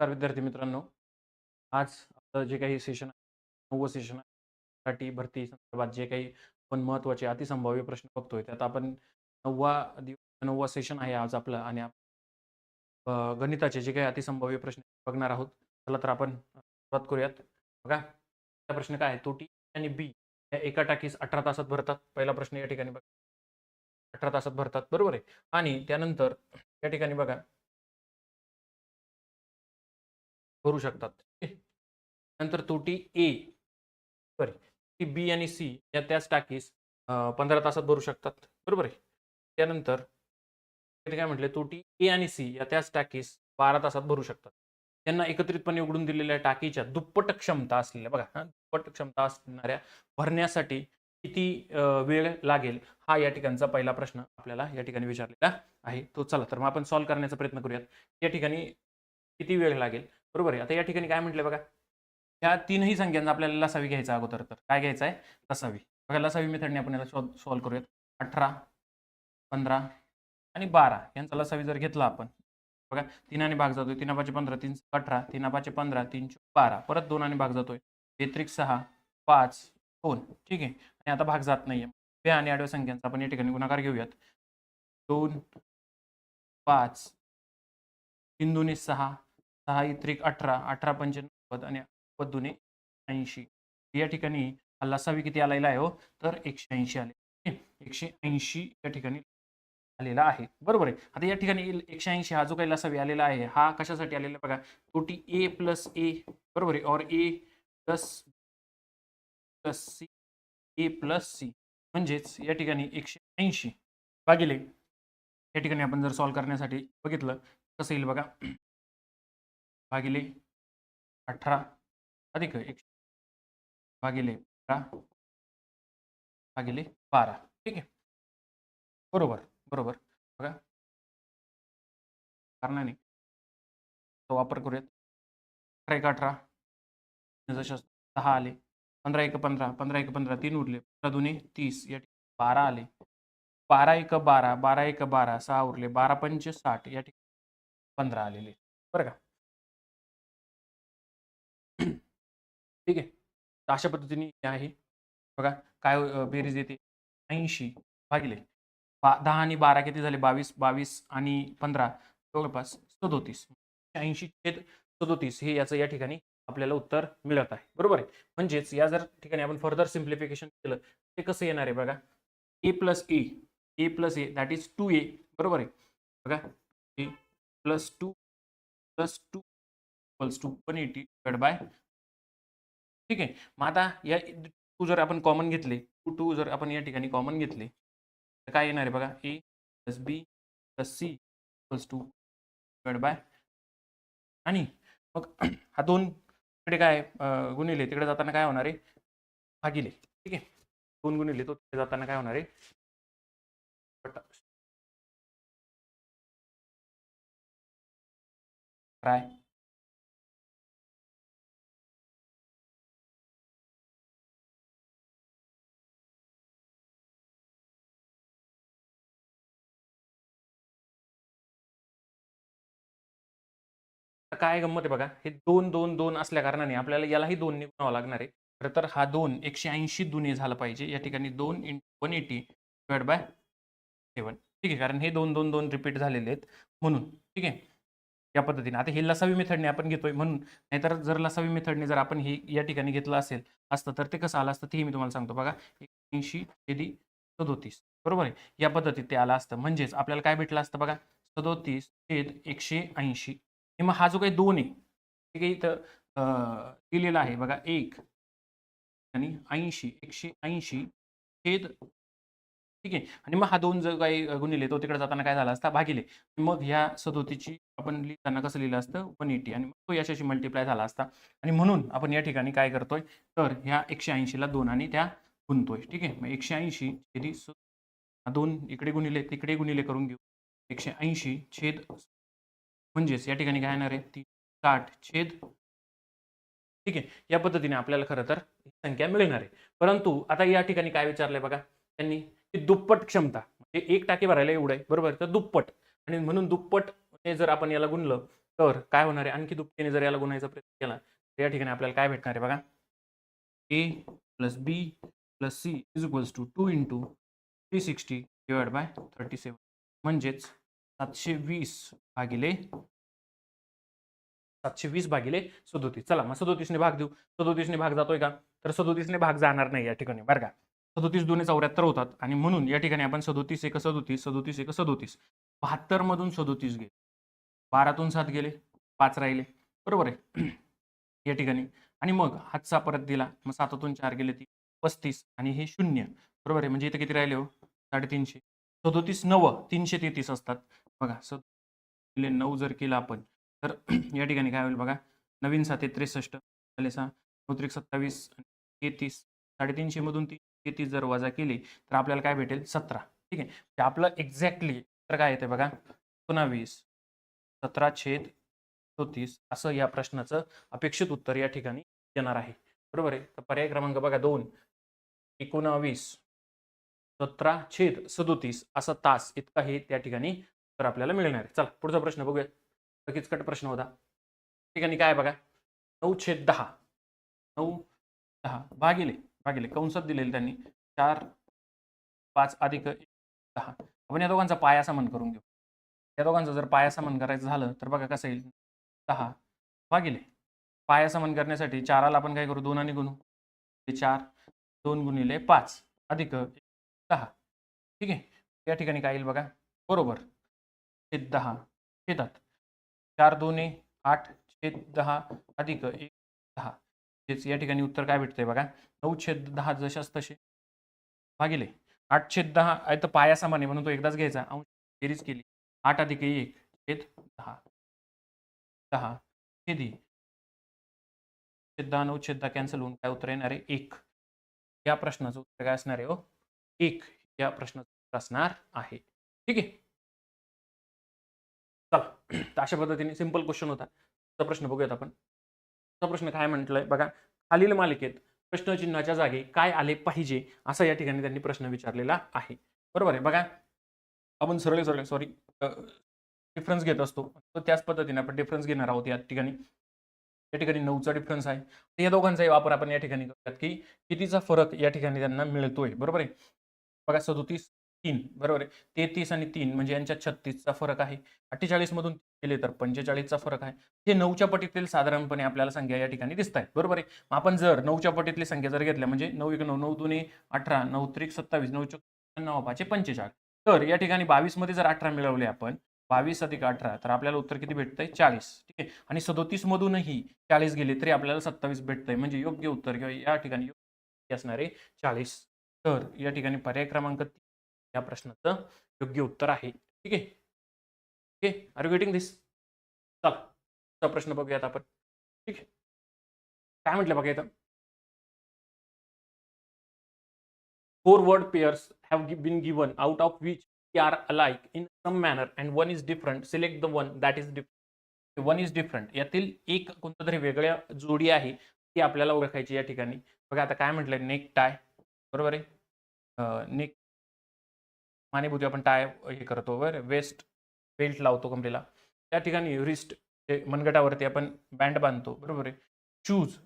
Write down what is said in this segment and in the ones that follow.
नमस्कार विद्यार्थी मित्रांनो. आज आपलं जे काही सेशन आहे नववं सेशन आहे साठी भरती संदर्भात जे काही आपण महत्त्वाचे अतिसंभाव्य प्रश्न बघतोय त्यात आपण नववा दिवस नववा सेशन आहे आज आपलं आणि गणिताचे जे काही अतिसंभाव्य प्रश्न बघणार आहोत चला तर आपण सुरुवात करूयात. बघा पहिला प्रश्न काय आहे? तो टी आणि बी या एका टाकीस अठरा तासात भरतात. पहिला प्रश्न या ठिकाणी बघा. अठरा तासात भरतात. बरोबर आहे? आणि त्यानंतर या ठिकाणी बघा भरू शकतात. नंतर तोटी ए. सॉरी ती बी आणि सी या त्याच टाकीस पंधरा तासात भरू शकतात. बरोबर आहे? त्यानंतर काय म्हटले? तोटी ए आणि सी या त्याच टाकीस बारा तासात भरू शकतात. त्यांना एकत्रितपणे उघडून दिलेल्या टाकीच्या दुप्पट क्षमता असलेल्या बघा हा, दुप्पट क्षमता असणाऱ्या भरण्यासाठी किती वेळ लागेल हा या ठिकाणचा पहिला प्रश्न आपल्याला या ठिकाणी विचारलेला आहे. तो चला तर मग आपण सॉल्व्ह करण्याचा प्रयत्न करूयात. या ठिकाणी किती वेळ लागेल? बरोबर आहे. आता या ठिकाणी काय म्हटलं बघा? या तीनही संख्यांचा आपल्याला लसावी घ्यायचा अगोदर तर. काय घ्यायचं आहे? लसावी. बघा लसावी मेथडने आपण याला सॉल्व्ह करूयात. अठरा पंधरा आणि बारा. यांचा लसावी जर घेतला आपण. बघा तीनाने भाग जातोय. तीन पाचे पंधरा तीन अठरा तीन पाचे पंधरा तीन बारा. परत दोनाने भाग जातोय. बेत्रिक सहा पाच दोन. ठीक आहे? आणि आता भाग जात नाहीये. बे आणि आडव्या संख्यांचा आपण या ठिकाणी गुणाकार घेऊयात. दोन पाच तीन दोन्ही सहा सहा त्रिक अठरा अठरा पंचे आणि दुने ऐंशी. या ठिकाणी हा लसावी किती आलेला आहे हो? तर एकशे ऐंशी आले. एकशे ऐंशी या ठिकाणी आलेला आहे. बरोबर आहे. आता या ठिकाणी एकशे ऐंशी हा जो काही लसावी आलेला आहे हा कशासाठी आलेला आहे बघा? कोटी ए प्लस ए बरोबर आहे? और A plus plus C A plus C. म्हणजेच या ठिकाणी एकशे ऐंशी भागिले या ठिकाणी आपण जर सॉल्व्ह करण्यासाठी बघितलं कसं येईल बघा? भागिले अठरा. अधिक एकशे भागिले बारा भागिले बारा. ठीक आहे? बरोबर बरोबर. बघा. कारणाने. तो वापर करूयात. अठरा एक अठरा. जसे दहा आले पंधरा एक पंधरा पंधरा एक पंधरा तीन उरले. पंधरा दोन्ही तीस. या ठिकाणी बारा आले. बारा एक बारा बारा एक बारा सहा उरले. बारा पंच साठ. या ठिकाणी पंधरा आलेले. बरं का? ठीक आहे? तर अशा पद्धतीने हे आहे. बघा काय बेरीज येते. ऐंशी भागिले बा दहा आणि बारा किती झाले? बावीस बावीस आणि पंधरा. जवळपास सदोतीस. ऐंशी छेद सदोतीस हे याचं या ठिकाणी आपल्याला उत्तर मिळत आहे. बरोबर आहे? म्हणजेच या जर ठिकाणी आपण फर्दर सिम्प्लिफिकेशन केलं ते कसं येणार आहे बघा? A plus A A plus A that is two A बरोबर आहे? बघा. A plus two plus two equals two one eighty divide by ठीक आहे. मग आता या टू जर आपण कॉमन घेतले टू टू जर आपण या ठिकाणी कॉमन घेतले तर काय येणार आहे बघा? A plus B plus C plus two divide by आणि मग हा दोन तिकडे काय गुणिले तिकडे जाताना काय होणार आहे? भागिले. ठीक आहे? दोन गुणिले तो तिकडे जाताना काय होणार आहे? राय काय काय गंमत आहे बघा हे दोन दोन दोन असल्या कारणाने आपल्याला यालाही दोन ने लागणार आहे. खरं तर हा दोन एकशे ऐंशी दुने झाला पाहिजे. या ठिकाणी दोन in one eighty divide by seven ठीक आहे कारण हे दोन दोन दोन रिपीट झालेले आहेत म्हणून. ठीक आहे? या पद्धतीने. आता हे लसावी मेथडने आपण घेतोय म्हणून. नाहीतर जर लसावी मेथडने जर आपण हे या ठिकाणी घेतलं असेल असतं तर ते कसं आलं असतं? तेही मी तुम्हाला सांगतो बघा. ऐंशी छेदी सदोतीस. बरोबर आहे? या पद्धतीत ते आलं असतं. म्हणजेच आपल्याला काय भेटलं असतं बघा? सदोतीस छेद एकशे ऐंशी. मग हा जो काही दोन आहे ते काही इथं दिलेला आहे. बघा एक आणि ऐंशी एकशे ऐंशी छेद ठीक आहे. आणि मग हा दोन जो काही गुणिले तो तिकडे जाताना काय झाला असता? भागिले. मग ह्या सदोतीची आपण लिहिताना कसं लिहिलं असतं? One eighty. आणि मग तो याच्याशी मल्टिप्लाय झाला असता. आणि म्हणून आपण या ठिकाणी काय करतोय? तर ह्या एकशे ऐंशीला दोन आणि त्या गुणतोय. ठीक आहे? मग एकशे ऐंशी छेदी दोन इकडे गुणिले तिकडे गुणिले करून घेऊ. एकशे ऐंशी छेद म्हणजेच या ठिकाणी काय येणार आहे? ती साठ छेद ठीक आहे. या पद्धतीने आपल्याला खरं तर ही संख्या मिळणार आहे. परंतु आता या ठिकाणी काय विचारलंय बघा त्यांनी? की दुप्पट क्षमता. म्हणजे एक टाकी भरायला एवढं आहे. बरोबर? तर दुप्पट. आणि म्हणून दुप्पट जर आपण याला गुणलं तर काय होणार आहे? आणखी दुपटीने जर याला गुणायचा प्रयत्न केला तर या ठिकाणी आपल्याला काय भेटणार आहे बघा? A plus B plus C is equals to two into three sixty divide by thirty seven म्हणजेच सातशे वीस भागिले सातशे वीस भागिले सदोतीस. चला मग सदोतीसने भाग देऊ. सदोतीसने भाग जातोय का? तर सदोतीसने भाग जाणार नाही या ठिकाणी बरं का? सदोतीस दोन्ही चौऱ्याहत्तर होतात आणि म्हणून या ठिकाणी आपण सदोतीस एक सदोतीस सदोतीस एक सदोतीस बहात्तर मधून सदोतीस गेले. बारातून सात गेले पाच राहिले. बरोबर आहे. या ठिकाणी. आणि मग हातचा परत दिला. मग सातातून चार गेले ती. पस्तीस आणि हे शून्य. बरोबर आहे. म्हणजे इथं किती राहिले हो? साडेतीनशे. सदोतीस नव तीनशे तेहतीस असतात. बघा सद नऊ जर केलं आपण तर या ठिकाणी काय होईल बघा नवीन साते त्रेसष्ट झाले सहा नौत्रिक सत्तावीस तेहतीस साडेतीनशे मधून ती तेहतीस जर वजा केली तर आपल्याला काय भेटेल? सतरा. ठीक आहे? म्हणजे आपलं एक्झॅक्टली तर काय येते बघा? एकोणावीस. सतरा छेद चौतीस असं या प्रश्नाचं अपेक्षित उत्तर या ठिकाणी येणार आहे. बरोबर आहे? तर पर्याय क्रमांक बघा दोन. एकोणावीस. सतरा छेद सदोतीस असा तास इतका हे त्या ठिकाणी तर आपल्याला मिळणार आहे. चला पुढचा प्रश्न बघूया. तर कट प्रश्न होता. ठिकाणी काय बघा? नऊ छेद दहा. नऊ दहा भागिले भागिले कंसात दिलेले त्यांनी चार पाच अधिक दहा. आपण या दोघांचा पाया समान करून घेऊ. या दोघांचा जर पाया समान करायचं झालं तर बघा कसं येईल. दहा भागिले. पाया समान करण्यासाठी चाराला आपण काय करू? दोनाने गुणू. ते चार दोन गुणिले पाच अधिक दहा. ठीक आहे? या ठिकाणी काय येईल बघा? बरोबर. छेद दहा छेदात. चार दोन्ही आठ छेद दहा अधिक एक दहा. म्हणजेच या ठिकाणी उत्तर काय भेटतंय बघा. नऊ छेद दहा जशास तसे भागिले. आठ छेद दहा आहे तर पाया आहे म्हणून तो एकदाच घ्यायचा. अंश बेरीज केली. आठ अधिक एक छेद दहा. दहा छेदी. छेद दहा नऊ छेद दहा कॅन्सल होऊन काय उत्तर येणार आहे? एक. या प्रश्नाचं उत्तर काय असणार आहे हो? एक. या प्रश्नाचं उत्तर असणार आहे. ठीक आहे? चला अशा पद्धतीने सिंपल क्वेश्चन होता. तो प्रश्न बघूयात आपण. तो प्रश्न काय म्हटलंय? बघा खालील मालिकेत प्रश्नचिन्हाच्या जागी काय आले पाहिजे असा या ठिकाणी त्यांनी प्रश्न विचारलेला आहे. बरोबर आहे? बघा आपण सरळ सरळ सॉरी डिफरन्स घेत असतो. तर त्याच पद्धतीने आपण डिफरन्स घेणार आहोत या ठिकाणी. या ठिकाणी नऊचा डिफरन्स आहे. तर या दोघांचाही वापर आपण या ठिकाणी करूयात की कितीचा फरक या ठिकाणी त्यांना मिळतोय. बरोबर आहे? बघा सदोतीस तीन बरोबर आहे. तेहतीस आणि तीन म्हणजे यांच्यात छत्तीसचा फरक आहे. अठ्ठेचाळीस मधून गेले तर पंचेचाळीसचा फरक आहे. हे नऊच्या पटीतील साधारणपणे आपल्याला संख्या या ठिकाणी दिसत आहेत बरोबर आहे? मग आपण जर नऊच्या पटीतली संख्या जर घेतल्या म्हणजे नऊ एक नऊ नऊ दोन्ही अठरा नऊ त्रिक सत्तावीस नऊ चौक नऊ पाचे पंचेचाळीस. तर या ठिकाणी बावीसमध्ये जर अठरा मिळवले आपण बावीस अधिक अठरा तर आपल्याला उत्तर किती भेटतंय? चाळीस. ठीक आहे? आणि सदोतीस मधूनही चाळीस गेले तरी आपल्याला सत्तावीस भेटतंय. म्हणजे योग्य उत्तर किंवा या ठिकाणी योग्य असणारे चाळीस. तर या ठिकाणी पर्याय क्रमांक या प्रश्नाचं योग्य उत्तर आहे. ठीक आहे? Okay are you getting this चला प्रश्न बघूयात आपण. ठीक आहे? काय म्हटलं बघा इथं four word pairs have been given out of which are alike in some manner and one is different select the one that is different one is different यातील एक कोणत्या तरी वेगळ्या जोडी आहे ती आपल्याला ओळखायची या ठिकाणी. बघा आता काय म्हटलंय? नेक टाय बरोबर आहे? नेक मानेभूती आपण टाय हे करतो बरं? वेस्ट बेल्ट लावतो कमरेला त्या ठिकाणी रिस्ट मनगटावरती आपण बँड बांधतो बरोबर आहे? शूज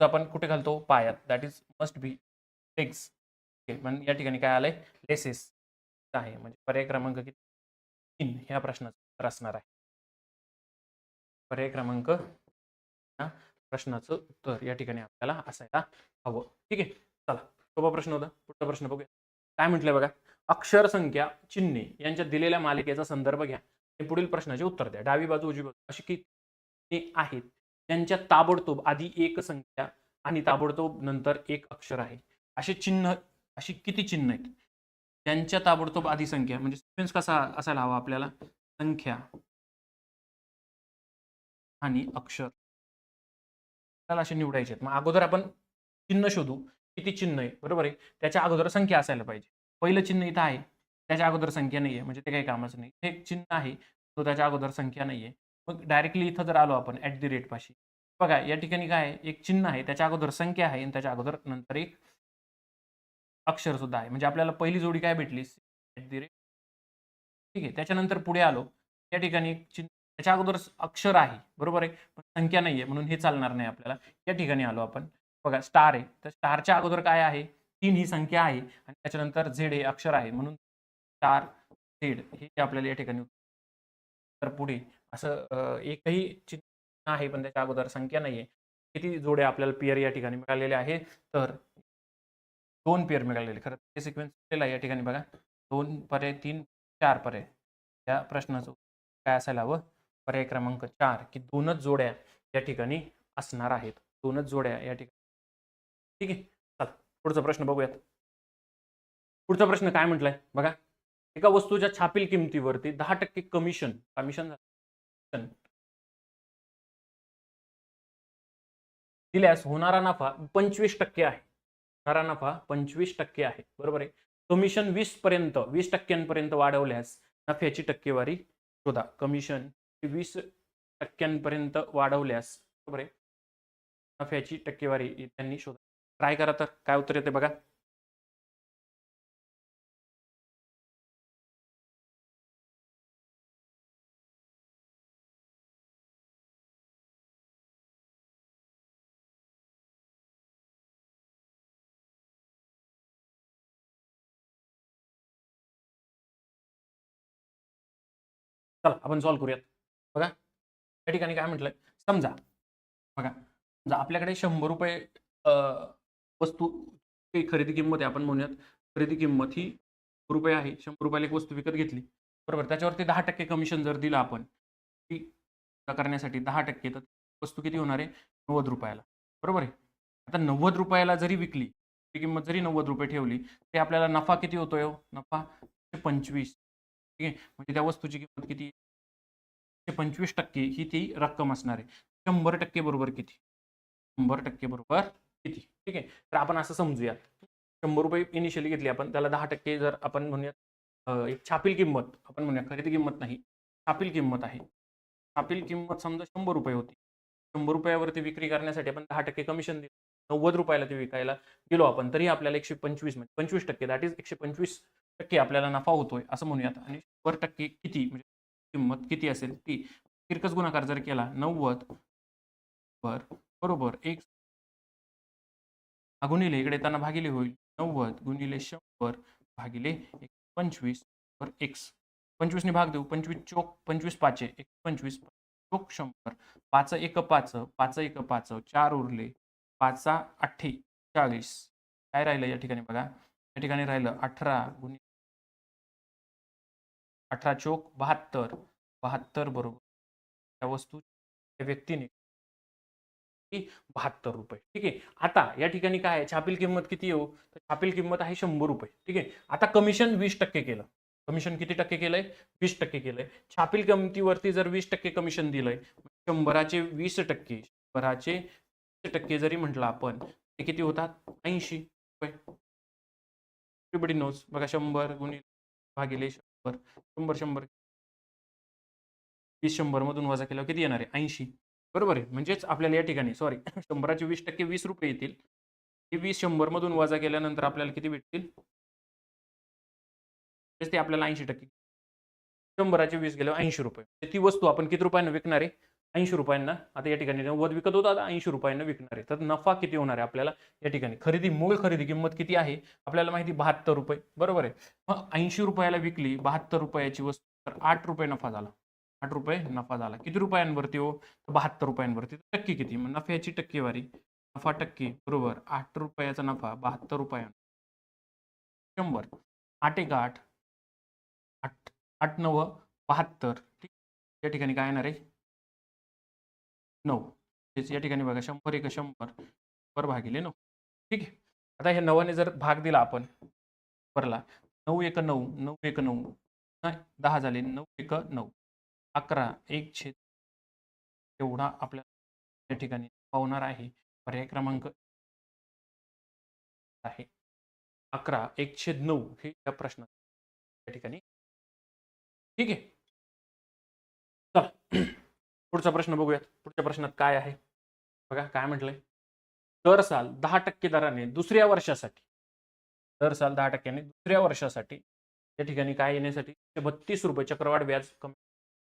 आपण कुठे घालतो? पायात. That is must be legs म्हणजे या ठिकाणी काय आलंय? लेसेस आहे. म्हणजे पर्याय क्रमांक किती? तीन. ह्या प्रश्नाचं उत्तर असणार आहे. पर्याय क्रमांक या प्रश्नाचं उत्तर या ठिकाणी आपल्याला असायला हवं. ठीक आहे? चला सोपा प्रश्न होता. पुढचा प्रश्न बघूया. काय म्हटलंय बघा? अक्षर संख्या चिन्हे यांच्या दिलेल्या मालिकेचा संदर्भ घ्या. आणि पुढील प्रश्नाचे उत्तर द्या. डावी बाजू उजवी बाजू अशी किती आहेत. त्यांच्या ताबडतोब आधी एक संख्या आणि ताबडतोब नंतर एक अक्षर आहे. असे चिन्ह अशी किती चिन्ह आहेत? त्यांच्या ताबडतोब आधी संख्या म्हणजे सिक्वेन्स कसा असायला हवा आपल्याला? संख्या आणि अक्षर. त्याला असे निवडायचे आहेत. मग अगोदर आपण चिन्ह शोधू. किती चिन्ह आहे बरोबर आहे? त्याच्या अगोदर संख्या असायला पाहिजे. पहिलं चिन्ह इथं आहे. त्याच्या अगोदर संख्या नाही आहे म्हणजे ते काही कामाचं नाही. हे एक चिन्ह आहे. तो त्याच्या अगोदर संख्या नाही आहे मग डायरेक्टली इथं जर आलो आपण ॲट दी रेट पाशी. बघा या ठिकाणी काय आहे? एक चिन्ह आहे. त्याच्या अगोदर संख्या आहे आणि त्याच्या अगोदर नंतर एक अक्षर सुद्धा आहे. म्हणजे आपल्याला पहिली जोडी काय भेटली? ॲट दी रेट ठीक आहे. त्याच्यानंतर पुढे आलो. या ठिकाणी एक चिन्ह. त्याच्या अगोदर अक्षर आहे. बरोबर आहे? पण संख्या नाही आहे म्हणून हे चालणार नाही आपल्याला. या ठिकाणी आलो आपण. बघा स्टार आहे. तर स्टारच्या अगोदर काय आहे? तीन ही संख्या आहे आणि त्याच्यानंतर झेड हे अक्षर आहे. म्हणून चार झेड हे आपल्याला या ठिकाणी तर पुढे असं एकही चिन्ह आहे पण त्याच्या अगोदर संख्या नाही आहे किती जोड्या आपल्याला पेअर या ठिकाणी मिळालेले आहे तर दोन पेअर मिळालेले. खरं ते सिक्वेन्स आहे या ठिकाणी बघा. दोन पर्याय तीन चार पर्याय. या प्रश्नाचं काय असायला हवं? पर्याय क्रमांक चार की दोनच जोड्या या ठिकाणी असणार आहेत. दोनच जोड्या या ठिकाणी. ठीक आहे? पुढचा प्रश्न बघूयात. पुढचा प्रश्न काय म्हटलाय? बघा. एका वस्तूच्या छापील किमतीवरती दहा टक्के कमिशन कमिशन दिल्यास होणारा नफा पंचवीस टक्के आहे. होणारा नफा पंचवीस टक्के आहे. बरोबर आहे? कमिशन वीस पर्यंत वीस टक्क्यांपर्यंत वाढवल्यास नफ्याची टक्केवारी शोधा. कमिशन वीस टक्क्यांपर्यंत वाढवल्यास बरोबर आहे? नफ्याची टक्केवारी त्यांनी शोधा. ट्राय करा तर. काय उत्तर येते बघा. चला आपण सॉल्व्ह करूयात. बघा. या ठिकाणी काय म्हटलंय? समजा. बघा. समजा आपल्याकडे शंभर रुपये वस्तू काही खरेदी किंमत आहे. आपण म्हणूयात खरेदी किंमत ही रुपये आहे. शंभर रुपयाला एक वस्तू विकत घेतली. बरोबर. त्याच्यावरती दहा टक्के कमिशन जर दिलं आपण ती करण्यासाठी दहा टक्के तर वस्तू किती होणार आहे? नव्वद रुपयाला. बरोबर आहे? आता नव्वद रुपयाला जरी विकली ती किंमत जरी नव्वद रुपये ठेवली ते आपल्याला नफा किती होतोय हो? नफा पंचवीस. ठीक आहे? म्हणजे त्या वस्तूची किंमत किती? पंचवीस टक्के ही ती रक्कम असणार आहे. शंभर टक्के बरोबर किती? शंभर टक्के बरोबर किती? ठीक आहे? तर आपण असं समजूया. शंभर रुपये इनिशियली घेतली आपण. त्याला दहा टक्के जर आपण म्हणूया एक छापील किंमत आपण म्हणूया खरेदी किंमत नाही. छापील किंमत आहे. छापील किंमत समजा शंभर रुपये होती. शंभर रुपयावरती विक्री करण्यासाठी आपण दहा टक्के कमिशन दिलं. नव्वद रुपयाला ते विकायला गेलो आपण तरी आपल्याला एकशे पंचवीस म्हणजे पंचवीस टक्के दॅट इज एकशे पंचवीस टक्के आपल्याला नफा होतोय असं म्हणूयात. आणि शंभर टक्के किती म्हणजे किंमत किती असेल ती किरकस गुणाकार जर केला नव्वद बर बरोबर एक हा गुणिले इकडे येताना भागिले होईल नव्वद गुणिले शंभर भागिले एक पंचवीस वर एक्स पंचवीसने भाग देऊ पंचवीस चोक पंचवीस पाचे एक पंचवीस चोक शंभर. पाच एक पाच पाच एक पाच चार उरले पाचा अठ्ठेचाळीस काय राहिलं या ठिकाणी बघा? या ठिकाणी राहिलं अठरा गुणिले अठरा चोक बहात्तर. बहात्तर बरोबर. त्या वस्तू त्या व्यक्तीने बहात्तर रुपये ठीक आहे? आता या ठिकाणी काय आहे? छापील किंमत किती येऊ हो? तर छापील किंमत आहे शंभर रुपये ठीक आहे? आता कमिशन वीस टक्के केलं. कमिशन किती टक्के केलंय? वीस टक्के केलंय. छापील किमतीवरती जर वीस टक्के कमिशन दिलंय शंभराचे वीस टक्के शंभराचे वीस टक्के जरी म्हटलं आपण ते किती होतात? ऐंशी रुपये. एव्हरीबडी नोज बघा शंभर गुणिले भागिले शंभर. शंभर शंभर. वीस शंभर मधून वजा केल्यावर किती येणार आहे? ऐंशी. बरोबर आहे. म्हणजेच आपल्याला या ठिकाणी सॉरी शंभराचे वीस टक्के वीस रुपये येतील. हे वीस शंभर मधून वजा केल्यानंतर आपल्याला किती भेटतील? म्हणजे ते आपल्याला ऐंशी टक्के. शंभराचे वीस गेल्यावर ऐंशी रुपये. म्हणजे ती वस्तू आपण किती रुपयांना विकणार आहे? ऐंशी रुपयांना. आता या ठिकाणी नव्वद विकत होता आता ऐंशी रुपयांना विकणार आहे. तर नफा किती होणार आहे आपल्याला या ठिकाणी? खरेदी मूळ खरेदी किंमत किती आहे? आपल्याला माहिती बहात्तर रुपये. बरोबर आहे. मग ऐंशी रुपयाला विकली बहात्तर रुपयाची वस्तू तर आठ रुपये नफा झाला. आठ रुपये नफा झाला. किती रुपयांवरती हो? तर बहात्तर रुपयांवरती. टक्के किती? मग नफ्याची टक्केवारी. नफा टक्के. बरोबर. आठ रुपयाचा नफा बहात्तर रुपया शंभर. आठ एक आठ. आठ आठ नव बहात्तर. ठीक? या ठिकाणी काय येणार आहे? नऊ. तेच या ठिकाणी बघा. शंभर एक शंभर. शंभर भागिले नऊ. ठीक आहे? आता हे नवाने जर भाग दिला आपण भरला नऊ एक नऊ नऊ एक नऊ. नाही दहा झाले. नऊ एक नऊ. अकरा एक छेद एवढा आपल्याला या ठिकाणी पावणार आहे. पर्याय क्रमांक आहे. अकरा एक छेद नऊ हे या प्रश्नात या ठिकाणी ठीक आहे? चला पुढचा प्रश्न बघूयात. पुढच्या प्रश्नात काय आहे? बघा काय म्हटलंय? दर साल दहा टक्के दराने दुसऱ्या वर्षासाठी दर साल दहा टक्क्याने दुसऱ्या वर्षासाठी या ठिकाणी काय येण्यासाठी? बत्तीस रुपये चक्रवाढ व्याज कमी